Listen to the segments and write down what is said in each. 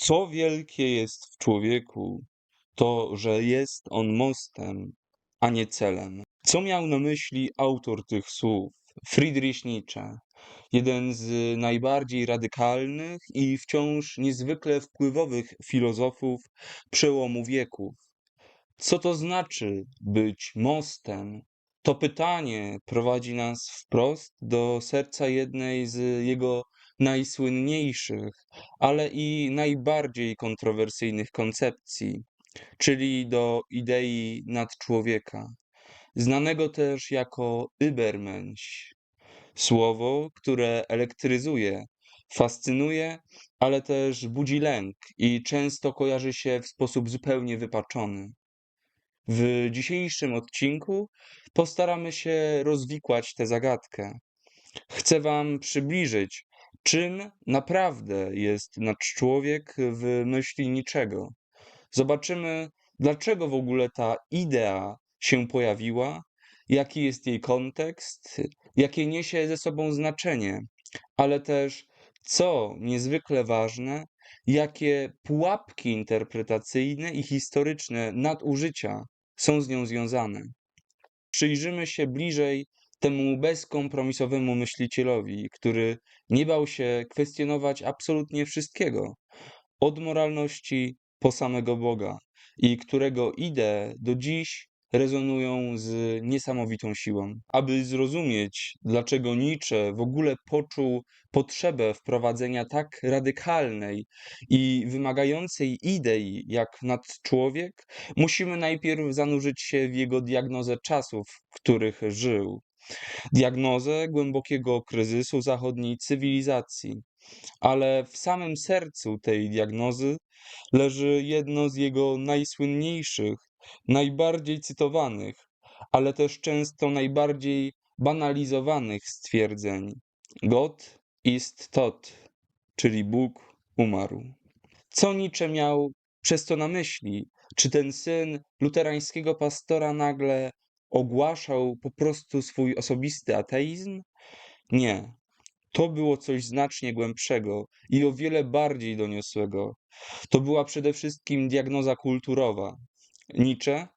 Co wielkie jest w człowieku, to, że jest on mostem, a nie celem. Co miał na myśli autor tych słów? Friedrich Nietzsche, jeden z najbardziej radykalnych i wciąż niezwykle wpływowych filozofów przełomu wieków. Co to znaczy być mostem? To pytanie prowadzi nas wprost do serca jednej z jego najsłynniejszych, ale i najbardziej kontrowersyjnych koncepcji, czyli do idei nadczłowieka, znanego też jako Übermensch. Słowo, które elektryzuje, fascynuje, ale też budzi lęk i często kojarzy się w sposób zupełnie wypaczony. W dzisiejszym odcinku postaramy się rozwikłać tę zagadkę. Chcę Wam przybliżyć, czym naprawdę jest nadczłowiek w myśli niczego. Zobaczymy, dlaczego w ogóle ta idea się pojawiła, jaki jest jej kontekst, jakie niesie ze sobą znaczenie, ale też, co niezwykle ważne, jakie pułapki interpretacyjne i historyczne nadużycia są z nią związane. Przyjrzymy się bliżej temu bezkompromisowemu myślicielowi, który nie bał się kwestionować absolutnie wszystkiego, od moralności po samego Boga, i którego idee do dziś rezonują z niesamowitą siłą. Aby zrozumieć, dlaczego Nietzsche w ogóle poczuł potrzebę wprowadzenia tak radykalnej i wymagającej idei jak nadczłowiek, musimy najpierw zanurzyć się w jego diagnozę czasów, w których żył. Diagnozę głębokiego kryzysu zachodniej cywilizacji. Ale w samym sercu tej diagnozy leży jedno z jego najsłynniejszych najbardziej cytowanych, ale też często najbardziej banalizowanych stwierdzeń. Gott ist tot, czyli Bóg umarł. Co Nietzsche miał przez to na myśli? Czy ten syn luterańskiego pastora nagle ogłaszał po prostu swój osobisty ateizm? Nie. To było coś znacznie głębszego i o wiele bardziej doniosłego. To była przede wszystkim diagnoza kulturowa. Nietzsche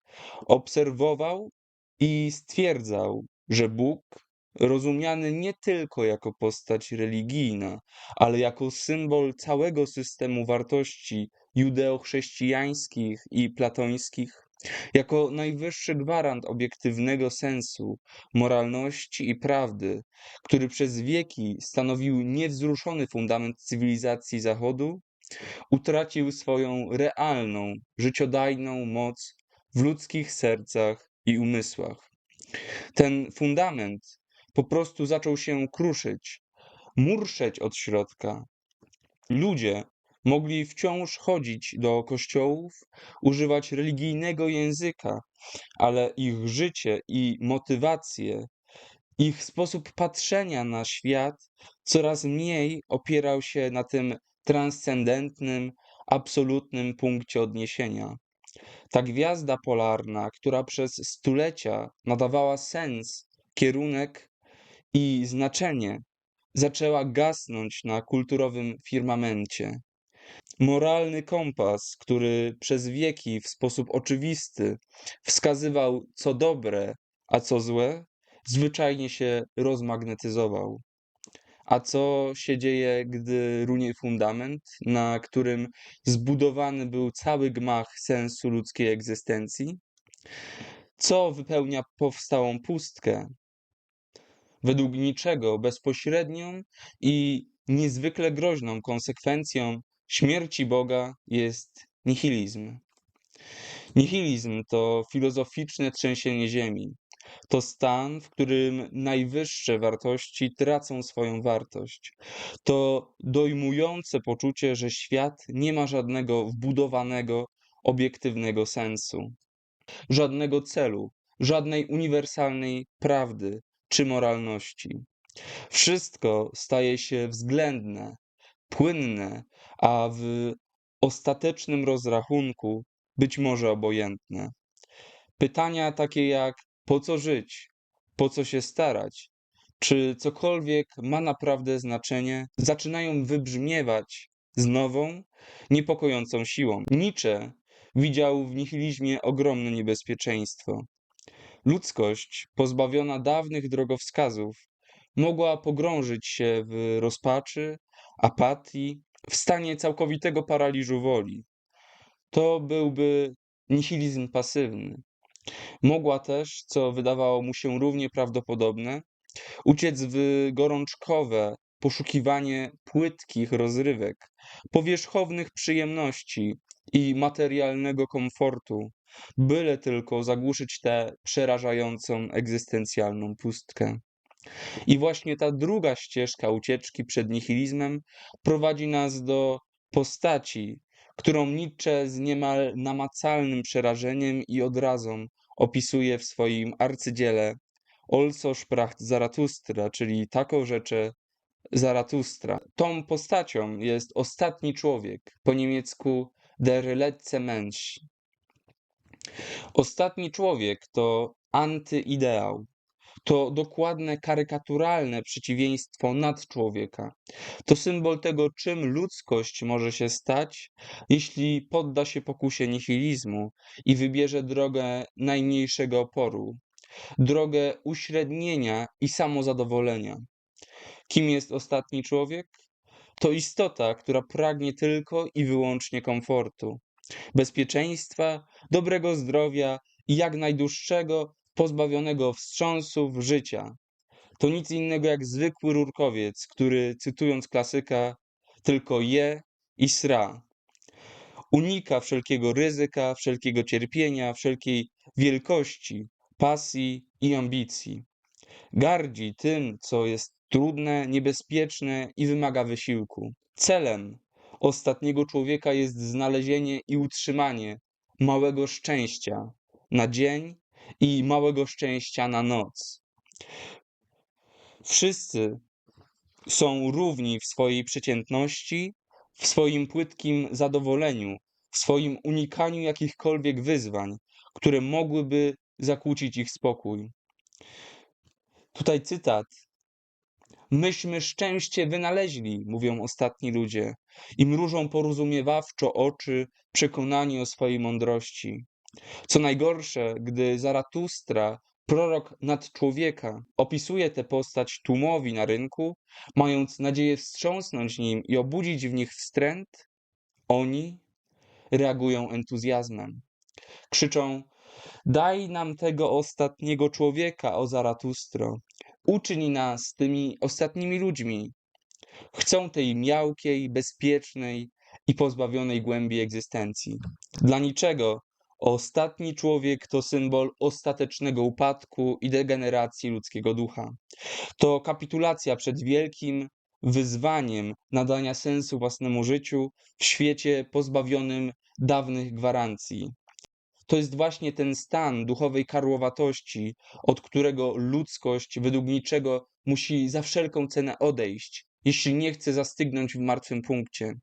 obserwował i stwierdzał, że Bóg, rozumiany nie tylko jako postać religijna, ale jako symbol całego systemu wartości judeo-chrześcijańskich i platońskich, jako najwyższy gwarant obiektywnego sensu, moralności i prawdy, który przez wieki stanowił niewzruszony fundament cywilizacji Zachodu, utracił swoją realną, życiodajną moc w ludzkich sercach i umysłach. Ten fundament po prostu zaczął się kruszyć, murszeć od środka. Ludzie mogli wciąż chodzić do kościołów, używać religijnego języka, ale ich życie i motywacje, ich sposób patrzenia na świat coraz mniej opierał się na tym transcendentnym, absolutnym punkcie odniesienia. Ta gwiazda polarna, która przez stulecia nadawała sens, kierunek i znaczenie, zaczęła gasnąć na kulturowym firmamencie. Moralny kompas, który przez wieki w sposób oczywisty wskazywał, co dobre, a co złe, zwyczajnie się rozmagnetyzował. A co się dzieje, gdy runie fundament, na którym zbudowany był cały gmach sensu ludzkiej egzystencji? Co wypełnia powstałą pustkę? Według niczego bezpośrednią i niezwykle groźną konsekwencją śmierci Boga jest nihilizm. Nihilizm to filozoficzne trzęsienie ziemi. To stan, w którym najwyższe wartości tracą swoją wartość. To dojmujące poczucie, że świat nie ma żadnego wbudowanego, obiektywnego sensu, żadnego celu, żadnej uniwersalnej prawdy czy moralności. Wszystko staje się względne, płynne, a w ostatecznym rozrachunku być może obojętne. Pytania takie jak po co żyć, po co się starać, czy cokolwiek ma naprawdę znaczenie, zaczynają wybrzmiewać z nową, niepokojącą siłą. Nietzsche widział w nihilizmie ogromne niebezpieczeństwo. Ludzkość, pozbawiona dawnych drogowskazów, mogła pogrążyć się w rozpaczy, apatii, w stanie całkowitego paraliżu woli. To byłby nihilizm pasywny. Mogła też, co wydawało mu się równie prawdopodobne, uciec w gorączkowe poszukiwanie płytkich rozrywek, powierzchownych przyjemności i materialnego komfortu, byle tylko zagłuszyć tę przerażającą egzystencjalną pustkę. I właśnie ta druga ścieżka ucieczki przed nihilizmem prowadzi nas do postaci, którą Nietzsche z niemal namacalnym przerażeniem i odrazą opisuje w swoim arcydziele Also sprach Zaratustra, czyli taką rzeczę Zaratustra. Tą postacią jest ostatni człowiek, po niemiecku Der letzte Mensch. Ostatni człowiek to antyideał, to dokładne karykaturalne przeciwieństwo nadczłowieka. To symbol tego, czym ludzkość może się stać, jeśli podda się pokusie nihilizmu i wybierze drogę najmniejszego oporu, drogę uśrednienia i samozadowolenia. Kim jest ostatni człowiek? To istota, która pragnie tylko i wyłącznie komfortu, bezpieczeństwa, dobrego zdrowia i jak najdłuższego, pozbawionego wstrząsów życia. To nic innego jak zwykły rurkowiec, który, cytując klasyka, tylko je i sra. Unika wszelkiego ryzyka, wszelkiego cierpienia, wszelkiej wielkości, pasji i ambicji. Gardzi tym, co jest trudne, niebezpieczne i wymaga wysiłku. Celem ostatniego człowieka jest znalezienie i utrzymanie małego szczęścia na dzień i małego szczęścia na noc. Wszyscy są równi w swojej przeciętności, w swoim płytkim zadowoleniu, w swoim unikaniu jakichkolwiek wyzwań, które mogłyby zakłócić ich spokój. Tutaj cytat. Myśmy szczęście wynaleźli, mówią ostatni ludzie, i mrużą porozumiewawczo oczy, przekonani o swojej mądrości. Co najgorsze, gdy Zaratustra, prorok nad człowieka, opisuje tę postać tłumowi na rynku, mając nadzieję wstrząsnąć nim i obudzić w nich wstręt, oni reagują entuzjazmem. Krzyczą: Daj nam tego ostatniego człowieka, o Zaratustro. Uczyń nas tymi ostatnimi ludźmi. Chcą tej miałkiej, bezpiecznej i pozbawionej głębi egzystencji. Dla niczego ostatni człowiek to symbol ostatecznego upadku i degeneracji ludzkiego ducha. To kapitulacja przed wielkim wyzwaniem nadania sensu własnemu życiu w świecie pozbawionym dawnych gwarancji. To jest właśnie ten stan duchowej karłowatości, od którego ludzkość według niczego musi za wszelką cenę odejść, jeśli nie chce zastygnąć w martwym punkcie.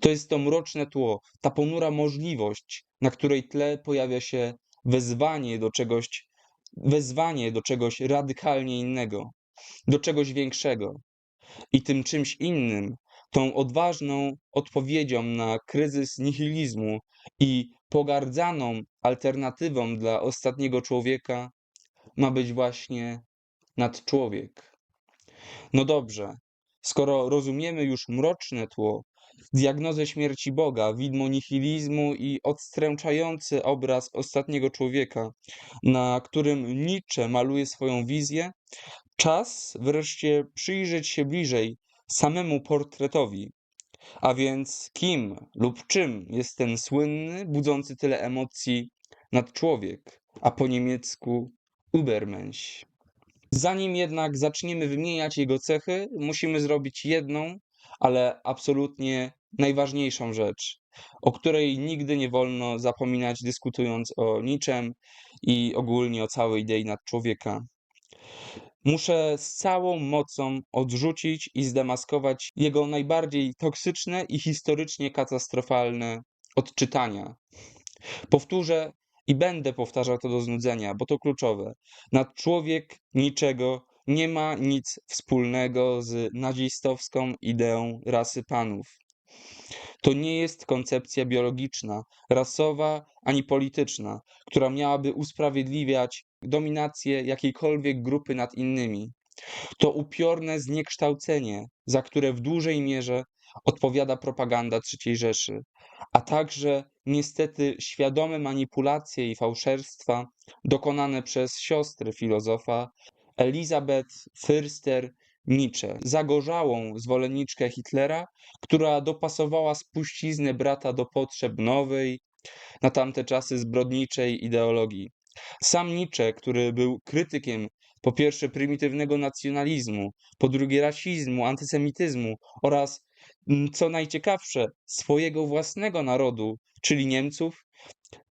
To jest to mroczne tło, ta ponura możliwość, na której tle pojawia się wezwanie do czegoś, wezwanie do czegoś radykalnie innego, do czegoś większego. I tym czymś innym, tą odważną odpowiedzią na kryzys nihilizmu i pogardzaną alternatywą dla ostatniego człowieka ma być właśnie nadczłowiek. No dobrze, skoro rozumiemy już mroczne tło, diagnozę śmierci Boga, widmo nihilizmu i odstręczający obraz ostatniego człowieka, na którym Nietzsche maluje swoją wizję, czas wreszcie przyjrzeć się bliżej samemu portretowi. A więc kim lub czym jest ten słynny, budzący tyle emocji nadczłowiek, a po niemiecku Übermensch. Zanim jednak zaczniemy wymieniać jego cechy, musimy zrobić jedną, ale absolutnie najważniejszą rzecz, o której nigdy nie wolno zapominać, dyskutując o niczym i ogólnie o całej idei nadczłowieka. Muszę z całą mocą odrzucić i zdemaskować jego najbardziej toksyczne i historycznie katastrofalne odczytania. Powtórzę i będę powtarzał to do znudzenia, bo to kluczowe. Nadczłowiek niczego nie ma nic wspólnego z nazistowską ideą rasy panów. To nie jest koncepcja biologiczna, rasowa ani polityczna, która miałaby usprawiedliwiać dominację jakiejkolwiek grupy nad innymi. To upiorne zniekształcenie, za które w dużej mierze odpowiada propaganda III Rzeszy, a także niestety świadome manipulacje i fałszerstwa dokonane przez siostry filozofa Elizabeth Fürster Nietzsche, zagorzałą zwolenniczkę Hitlera, która dopasowała spuściznę brata do potrzeb nowej, na tamte czasy zbrodniczej ideologii. Sam Nietzsche, który był krytykiem po pierwsze prymitywnego nacjonalizmu, po drugie rasizmu, antysemityzmu oraz, mm, co najciekawsze, swojego własnego narodu, czyli Niemców,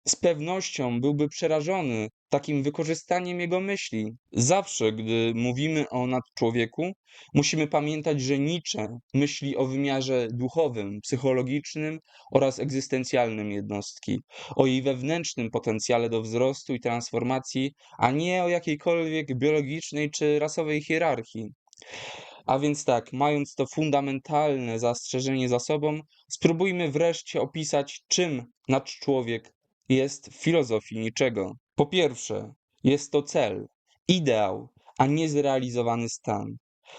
z pewnością byłby przerażony takim wykorzystaniem jego myśli. Zawsze, gdy mówimy o nadczłowieku, musimy pamiętać, że Nietzsche myśli o wymiarze duchowym, psychologicznym oraz egzystencjalnym jednostki, o jej wewnętrznym potencjale do wzrostu i transformacji, a nie o jakiejkolwiek biologicznej czy rasowej hierarchii. A więc tak, mając to fundamentalne zastrzeżenie za sobą, spróbujmy wreszcie opisać, czym nadczłowiek jest w filozofii niczego. Po pierwsze, jest to cel, ideał, a nie zrealizowany stan.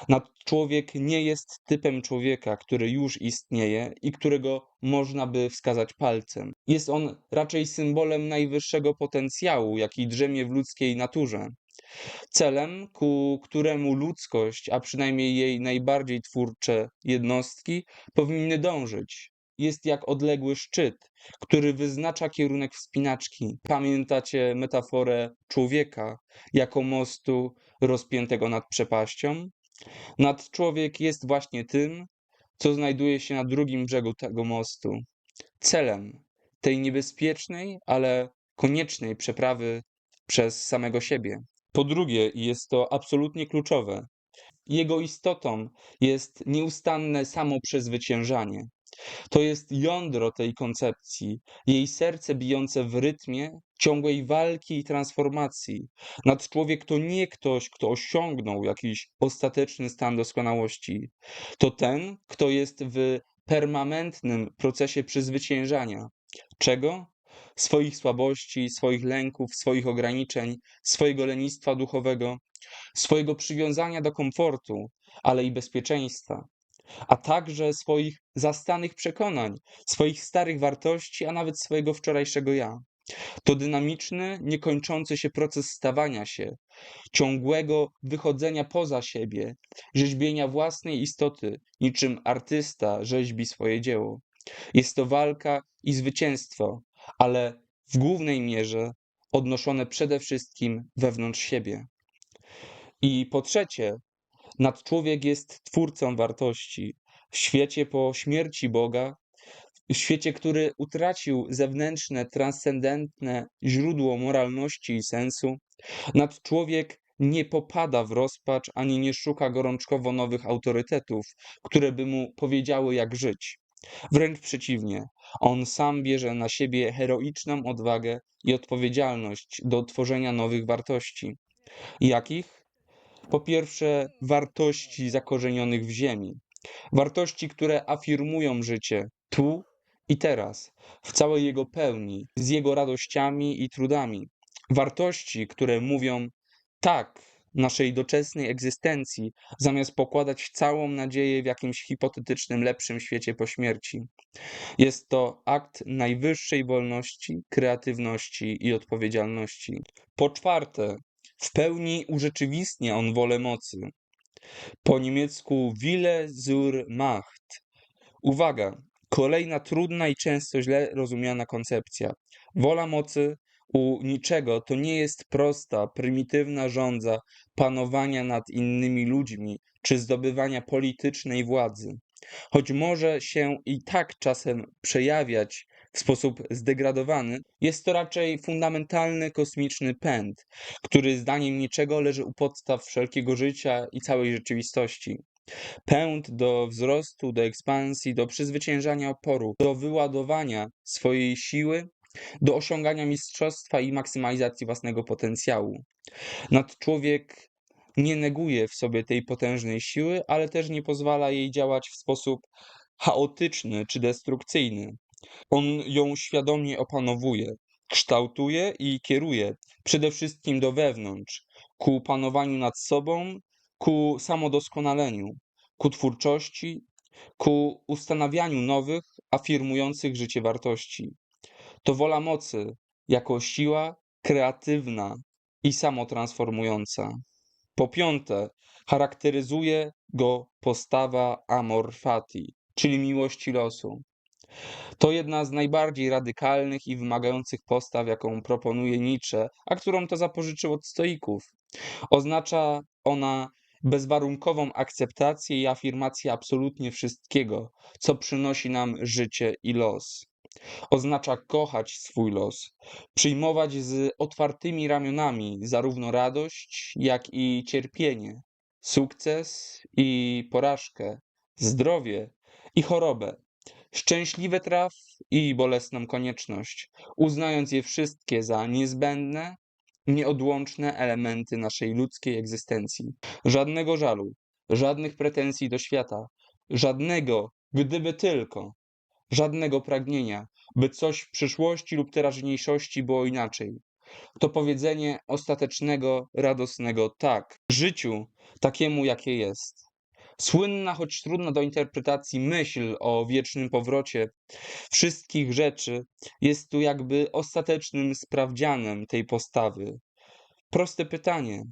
Nadczłowiek nie jest typem człowieka, który już istnieje i którego można by wskazać palcem. Jest on raczej symbolem najwyższego potencjału, jaki drzemie w ludzkiej naturze. Celem, ku któremu ludzkość, a przynajmniej jej najbardziej twórcze jednostki, powinny dążyć jest jak odległy szczyt, który wyznacza kierunek wspinaczki. Pamiętacie metaforę człowieka jako mostu rozpiętego nad przepaścią? Nadczłowiek jest właśnie tym, co znajduje się na drugim brzegu tego mostu. Celem tej niebezpiecznej, ale koniecznej przeprawy przez samego siebie. Po drugie, i jest to absolutnie kluczowe, jego istotą jest nieustanne samoprzezwyciężanie. To jest jądro tej koncepcji, jej serce bijące w rytmie ciągłej walki i transformacji. Nadczłowiek to nie ktoś, kto osiągnął jakiś ostateczny stan doskonałości. To ten, kto jest w permanentnym procesie przezwyciężania. Czego? Swoich słabości, swoich lęków, swoich ograniczeń, swojego lenistwa duchowego, swojego przywiązania do komfortu, ale i bezpieczeństwa a także swoich zastanych przekonań, swoich starych wartości, a nawet swojego wczorajszego ja. To dynamiczny, niekończący się proces stawania się, ciągłego wychodzenia poza siebie, rzeźbienia własnej istoty, niczym artysta rzeźbi swoje dzieło. Jest to walka i zwycięstwo, ale w głównej mierze odnoszone przede wszystkim wewnątrz siebie. I po trzecie, Nadczłowiek jest twórcą wartości. W świecie po śmierci Boga, w świecie, który utracił zewnętrzne, transcendentne źródło moralności i sensu, nadczłowiek nie popada w rozpacz ani nie szuka gorączkowo nowych autorytetów, które by mu powiedziały, jak żyć. Wręcz przeciwnie, on sam bierze na siebie heroiczną odwagę i odpowiedzialność do tworzenia nowych wartości. Jakich? Po pierwsze, wartości zakorzenionych w ziemi. Wartości, które afirmują życie tu i teraz, w całej jego pełni, z jego radościami i trudami. Wartości, które mówią tak naszej doczesnej egzystencji, zamiast pokładać całą nadzieję w jakimś hipotetycznym, lepszym świecie po śmierci. Jest to akt najwyższej wolności, kreatywności i odpowiedzialności. Po czwarte, w pełni urzeczywistnia on wolę mocy. Po niemiecku Wille zur Macht. Uwaga, kolejna trudna i często źle rozumiana koncepcja. Wola mocy u niczego to nie jest prosta, prymitywna żądza panowania nad innymi ludźmi czy zdobywania politycznej władzy. Choć może się i tak czasem przejawiać w sposób zdegradowany, jest to raczej fundamentalny kosmiczny pęd, który zdaniem niczego leży u podstaw wszelkiego życia i całej rzeczywistości. Pęd do wzrostu, do ekspansji, do przezwyciężania oporu, do wyładowania swojej siły, do osiągania mistrzostwa i maksymalizacji własnego potencjału. Nadczłowiek nie neguje w sobie tej potężnej siły, ale też nie pozwala jej działać w sposób chaotyczny czy destrukcyjny. On ją świadomie opanowuje, kształtuje i kieruje przede wszystkim do wewnątrz, ku panowaniu nad sobą, ku samodoskonaleniu, ku twórczości, ku ustanawianiu nowych, afirmujących życie wartości. To wola mocy jako siła kreatywna i samotransformująca. Po piąte, charakteryzuje go postawa amor fati, czyli miłości losu. To jedna z najbardziej radykalnych i wymagających postaw, jaką proponuje Nietzsche, a którą to zapożyczył od stoików. Oznacza ona bezwarunkową akceptację i afirmację absolutnie wszystkiego, co przynosi nam życie i los. Oznacza kochać swój los, przyjmować z otwartymi ramionami zarówno radość, jak i cierpienie, sukces i porażkę, zdrowie i chorobę, szczęśliwe traw i bolesną konieczność, uznając je wszystkie za niezbędne, nieodłączne elementy naszej ludzkiej egzystencji. Żadnego żalu, żadnych pretensji do świata, żadnego, gdyby tylko, żadnego pragnienia, by coś w przyszłości lub teraźniejszości było inaczej. To powiedzenie ostatecznego, radosnego tak życiu, takiemu jakie jest. Słynna, choć trudna do interpretacji myśl o wiecznym powrocie wszystkich rzeczy jest tu jakby ostatecznym sprawdzianem tej postawy. Proste pytanie: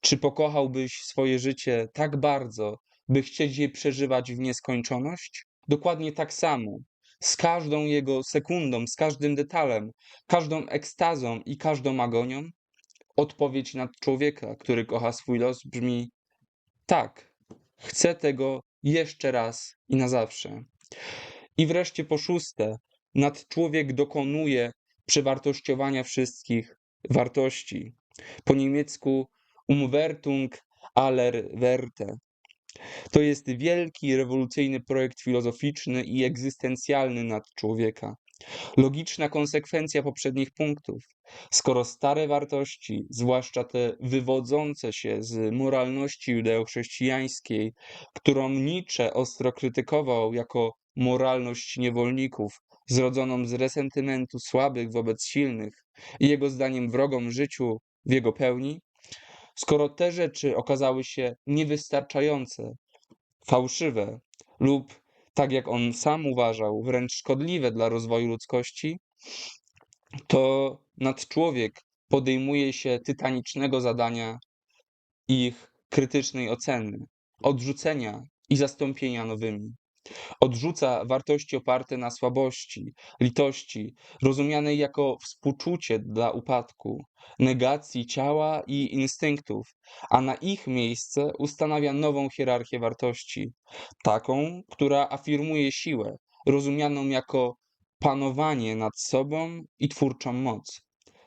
czy pokochałbyś swoje życie tak bardzo, by chcieć je przeżywać w nieskończoność? Dokładnie tak samo, z każdą jego sekundą, z każdym detalem, każdą ekstazą i każdą agonią? Odpowiedź na człowieka, który kocha swój los, brzmi: tak, chcę tego jeszcze raz i na zawsze. I wreszcie po szóste, nadczłowiek dokonuje przewartościowania wszystkich wartości. Po niemiecku Umwertung aller Werte. To jest wielki, rewolucyjny projekt filozoficzny i egzystencjalny nad człowieka. Logiczna konsekwencja poprzednich punktów. Skoro stare wartości, zwłaszcza te wywodzące się z moralności judeo-chrześcijańskiej, którą Nietzsche ostro krytykował jako moralność niewolników, zrodzoną z resentymentu słabych wobec silnych i jego zdaniem wrogom życiu w jego pełni, skoro te rzeczy okazały się niewystarczające, fałszywe lub, tak jak on sam uważał, wręcz szkodliwe dla rozwoju ludzkości, to nadczłowiek podejmuje się tytanicznego zadania ich krytycznej oceny, odrzucenia i zastąpienia nowymi. Odrzuca wartości oparte na słabości, litości, rozumianej jako współczucie dla upadku, negacji ciała i instynktów, a na ich miejsce ustanawia nową hierarchię wartości, taką, która afirmuje siłę, rozumianą jako panowanie nad sobą i twórczą moc,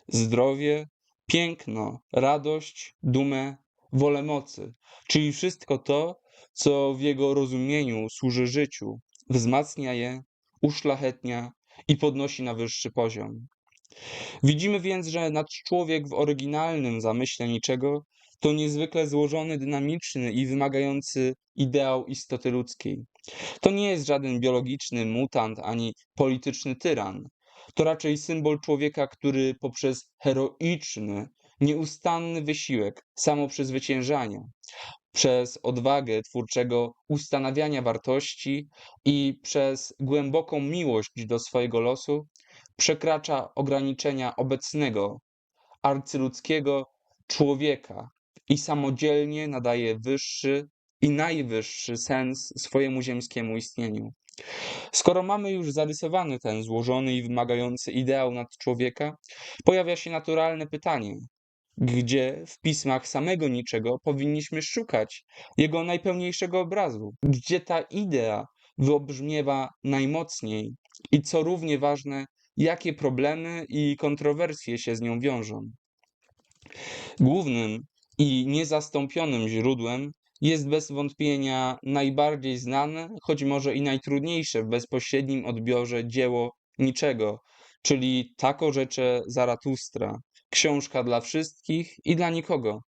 zdrowie, piękno, radość, dumę, wolę mocy, czyli wszystko to, co w jego rozumieniu służy życiu, wzmacnia je, uszlachetnia i podnosi na wyższy poziom. Widzimy więc, że nadczłowiek w oryginalnym zamyśle niczego to niezwykle złożony, dynamiczny i wymagający ideał istoty ludzkiej. To nie jest żaden biologiczny mutant ani polityczny tyran. To raczej symbol człowieka, który poprzez heroiczny, nieustanny wysiłek, samoprzezwyciężania, przez odwagę twórczego ustanawiania wartości i przez głęboką miłość do swojego losu przekracza ograniczenia obecnego arcyludzkiego człowieka i samodzielnie nadaje wyższy i najwyższy sens swojemu ziemskiemu istnieniu. Skoro mamy już zarysowany ten złożony i wymagający ideał nad człowieka, pojawia się naturalne pytanie: gdzie w pismach samego niczego powinniśmy szukać jego najpełniejszego obrazu, gdzie ta idea wyobrzmiewa najmocniej i co równie ważne, jakie problemy i kontrowersje się z nią wiążą. Głównym i niezastąpionym źródłem jest bez wątpienia najbardziej znane, choć może i najtrudniejsze w bezpośrednim odbiorze dzieło niczego, czyli Tako rzecze Zaratustra, książka dla wszystkich i dla nikogo.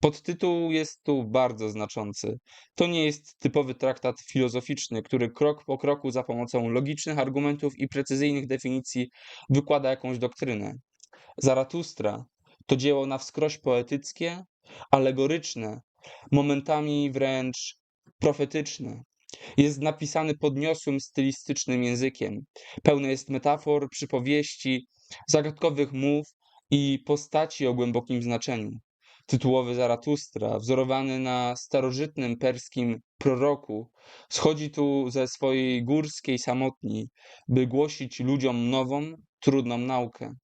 Podtytuł jest tu bardzo znaczący. To nie jest typowy traktat filozoficzny, który krok po kroku za pomocą logicznych argumentów i precyzyjnych definicji wykłada jakąś doktrynę. Zaratustra to dzieło na wskroś poetyckie, alegoryczne, momentami wręcz profetyczne. Jest napisany podniosłym stylistycznym językiem. Pełne jest metafor, przypowieści, zagadkowych mów i postaci o głębokim znaczeniu. Tytułowy Zaratustra, wzorowany na starożytnym perskim proroku, schodzi tu ze swojej górskiej samotni, by głosić ludziom nową, trudną naukę.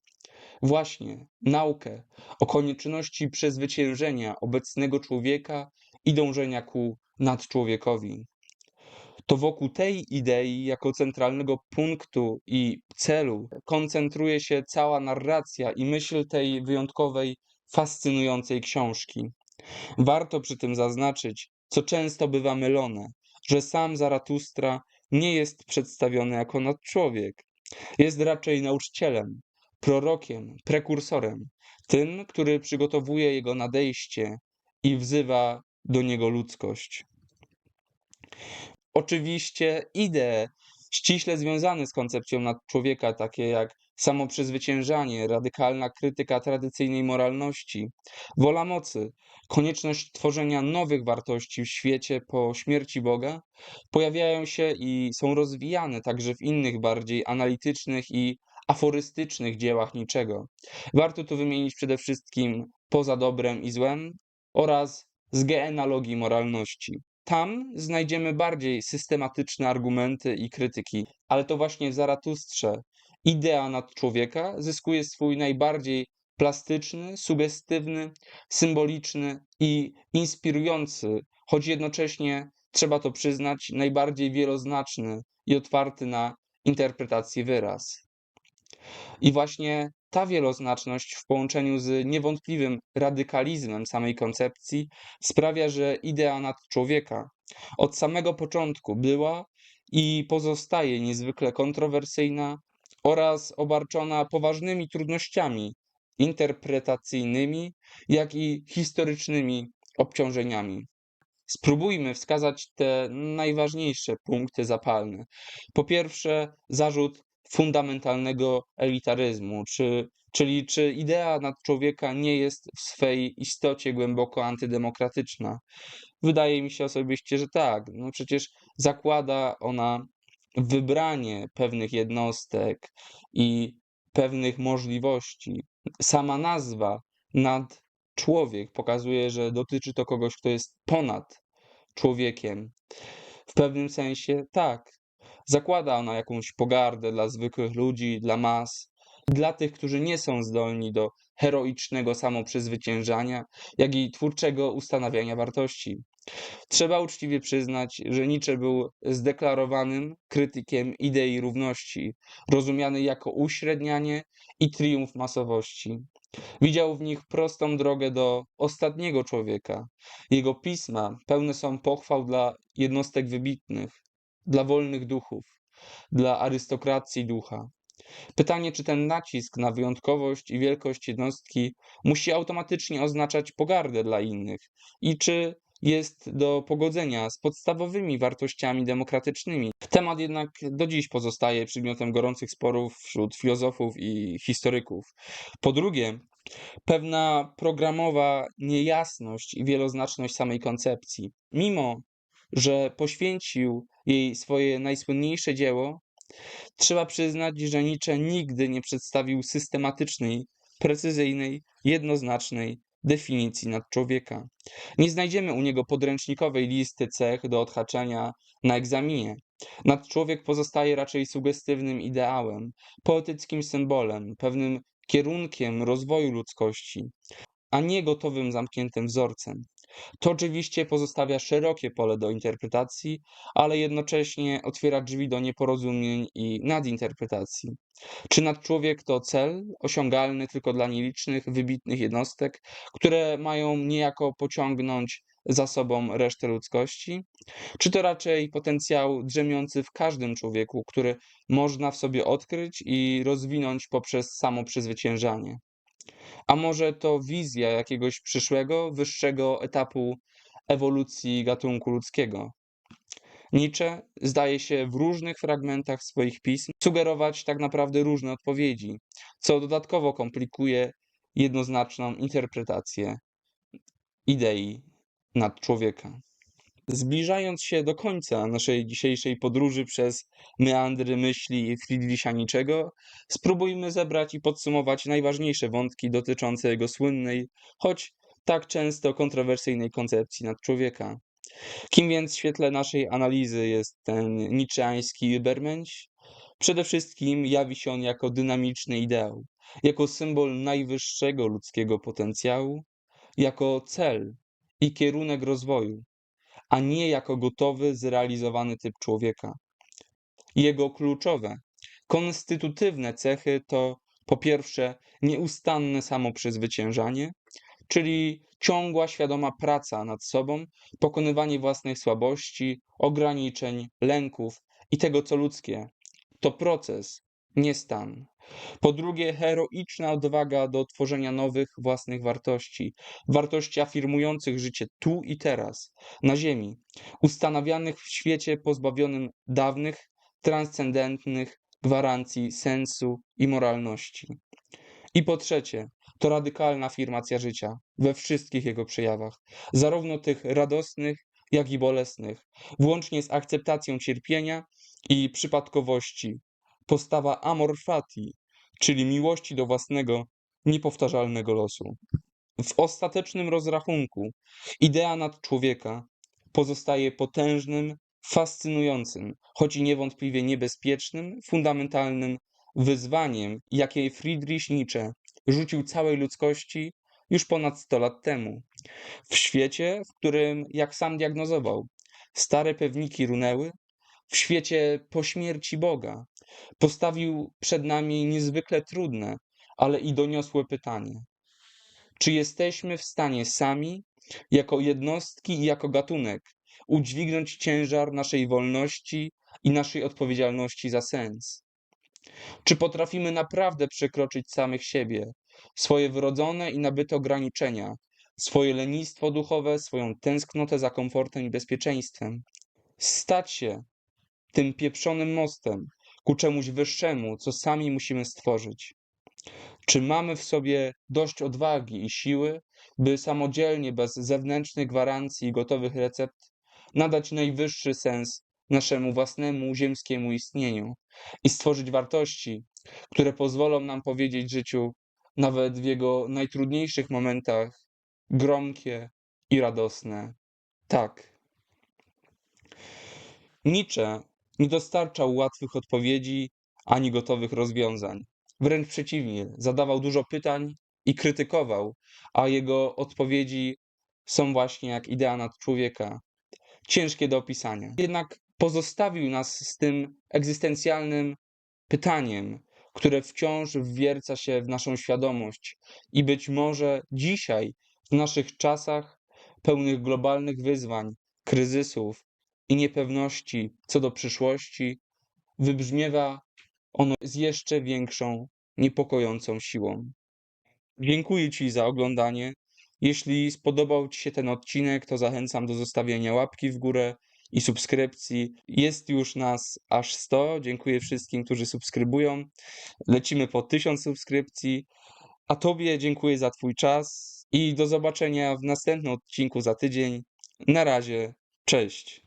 Właśnie naukę o konieczności przezwyciężenia obecnego człowieka i dążenia ku nadczłowiekowi. To wokół tej idei, jako centralnego punktu i celu, koncentruje się cała narracja i myśl tej wyjątkowej, fascynującej książki. Warto przy tym zaznaczyć, co często bywa mylone, że sam Zaratustra nie jest przedstawiony jako nadczłowiek. Jest raczej nauczycielem, prorokiem, prekursorem, tym, który przygotowuje jego nadejście i wzywa do niego ludzkość. Oczywiście idee ściśle związane z koncepcją nadczłowieka, takie jak samoprzezwyciężanie, radykalna krytyka tradycyjnej moralności, wola mocy, konieczność tworzenia nowych wartości w świecie po śmierci Boga, pojawiają się i są rozwijane także w innych bardziej analitycznych i aforystycznych dziełach niczego. Warto tu wymienić przede wszystkim Poza dobrem i złem oraz z genealogii moralności. Tam znajdziemy bardziej systematyczne argumenty i krytyki, ale to właśnie w Zaratustrze idea nadczłowieka zyskuje swój najbardziej plastyczny, sugestywny, symboliczny i inspirujący, choć jednocześnie, trzeba to przyznać, najbardziej wieloznaczny i otwarty na interpretację wyraz. I właśnie ta wieloznaczność w połączeniu z niewątpliwym radykalizmem samej koncepcji sprawia, że idea nadczłowieka od samego początku była i pozostaje niezwykle kontrowersyjna oraz obarczona poważnymi trudnościami interpretacyjnymi, jak i historycznymi obciążeniami. Spróbujmy wskazać te najważniejsze punkty zapalne. Po pierwsze, zarzut fundamentalnego elitaryzmu, czy, czyli czy idea nadczłowieka nie jest w swej istocie głęboko antydemokratyczna. Wydaje mi się osobiście, że tak. No przecież zakłada ona wybranie pewnych jednostek i pewnych możliwości. Sama nazwa nad człowiek pokazuje, że dotyczy to kogoś, kto jest ponad człowiekiem. W pewnym sensie tak, Zakłada ona jakąś pogardę dla zwykłych ludzi, dla mas, dla tych, którzy nie są zdolni do heroicznego samoprzezwyciężania, jak i twórczego ustanawiania wartości. Trzeba uczciwie przyznać, że Nietzsche był zdeklarowanym krytykiem idei równości, rozumiany jako uśrednianie i triumf masowości. Widział w nich prostą drogę do ostatniego człowieka. Jego pisma pełne są pochwał dla jednostek wybitnych, dla wolnych duchów, dla arystokracji ducha. Pytanie, czy ten nacisk na wyjątkowość i wielkość jednostki musi automatycznie oznaczać pogardę dla innych i czy jest do pogodzenia z podstawowymi wartościami demokratycznymi. Temat jednak do dziś pozostaje przedmiotem gorących sporów wśród filozofów i historyków. Po drugie, pewna programowa niejasność i wieloznaczność samej koncepcji. Mimo, że poświęcił jej swoje najsłynniejsze dzieło, trzeba przyznać, że Nietzsche nigdy nie przedstawił systematycznej, precyzyjnej, jednoznacznej definicji nadczłowieka. Nie znajdziemy u niego podręcznikowej listy cech do odhaczenia na egzaminie. Nadczłowiek pozostaje raczej sugestywnym ideałem, poetyckim symbolem, pewnym kierunkiem rozwoju ludzkości, a nie gotowym, zamkniętym wzorcem. To oczywiście pozostawia szerokie pole do interpretacji, ale jednocześnie otwiera drzwi do nieporozumień i nadinterpretacji. Czy nadczłowiek to cel osiągalny tylko dla nielicznych, wybitnych jednostek, które mają niejako pociągnąć za sobą resztę ludzkości? Czy to raczej potencjał drzemiący w każdym człowieku, który można w sobie odkryć i rozwinąć poprzez samo przezwyciężanie? A może to wizja jakiegoś przyszłego, wyższego etapu ewolucji gatunku ludzkiego? Nietzsche zdaje się w różnych fragmentach swoich pism sugerować tak naprawdę różne odpowiedzi, co dodatkowo komplikuje jednoznaczną interpretację idei nadczłowieka. Zbliżając się do końca naszej dzisiejszej podróży przez meandry myśli Friedricha Niczego, spróbujmy zebrać i podsumować najważniejsze wątki dotyczące jego słynnej, choć tak często kontrowersyjnej koncepcji nadczłowieka. Kim więc w świetle naszej analizy jest ten niczeański Übermensch? Przede wszystkim jawi się on jako dynamiczny ideał, jako symbol najwyższego ludzkiego potencjału, jako cel i kierunek rozwoju, a nie jako gotowy, zrealizowany typ człowieka. Jego kluczowe, konstytutywne cechy to po pierwsze nieustanne samoprzezwyciężanie, czyli ciągła świadoma praca nad sobą, pokonywanie własnych słabości, ograniczeń, lęków i tego, co ludzkie. To proces, nie stan. Po drugie, heroiczna odwaga do tworzenia nowych własnych wartości, wartości afirmujących życie tu i teraz, na Ziemi, ustanawianych w świecie pozbawionym dawnych, transcendentnych gwarancji sensu i moralności. I po trzecie, to radykalna afirmacja życia we wszystkich jego przejawach, zarówno tych radosnych, jak i bolesnych, włącznie z akceptacją cierpienia i przypadkowości. Postawa amor fati, czyli miłości do własnego, niepowtarzalnego losu. W ostatecznym rozrachunku idea nadczłowieka pozostaje potężnym, fascynującym, choć i niewątpliwie niebezpiecznym, fundamentalnym wyzwaniem, jakie Friedrich Nietzsche rzucił całej ludzkości już ponad 100 lat temu. W świecie, w którym, jak sam diagnozował, stare pewniki runęły, w świecie po śmierci Boga, postawił przed nami niezwykle trudne, ale i doniosłe pytanie. Czy jesteśmy w stanie sami, jako jednostki i jako gatunek, udźwignąć ciężar naszej wolności i naszej odpowiedzialności za sens? Czy potrafimy naprawdę przekroczyć samych siebie, swoje wrodzone i nabyte ograniczenia, swoje lenistwo duchowe, swoją tęsknotę za komfortem i bezpieczeństwem? Stać się tym pieprzonym mostem ku czemuś wyższemu, co sami musimy stworzyć. Czy mamy w sobie dość odwagi i siły, by samodzielnie, bez zewnętrznych gwarancji i gotowych recept, nadać najwyższy sens naszemu własnemu ziemskiemu istnieniu i stworzyć wartości, które pozwolą nam powiedzieć życiu, nawet w jego najtrudniejszych momentach, gromkie i radosne tak. Nietzsche nie dostarczał łatwych odpowiedzi ani gotowych rozwiązań. Wręcz przeciwnie, zadawał dużo pytań i krytykował, a jego odpowiedzi są właśnie jak idea nadczłowieka, ciężkie do opisania. Jednak pozostawił nas z tym egzystencjalnym pytaniem, które wciąż wwierca się w naszą świadomość i być może dzisiaj, w naszych czasach pełnych globalnych wyzwań, kryzysów i niepewności co do przyszłości, wybrzmiewa ono z jeszcze większą, niepokojącą siłą. Dziękuję Ci za oglądanie. Jeśli spodobał Ci się ten odcinek, to zachęcam do zostawienia łapki w górę i subskrypcji. Jest już nas aż 100. Dziękuję wszystkim, którzy subskrybują. Lecimy po 1000 subskrypcji. A Tobie dziękuję za Twój czas i do zobaczenia w następnym odcinku za tydzień. Na razie, cześć.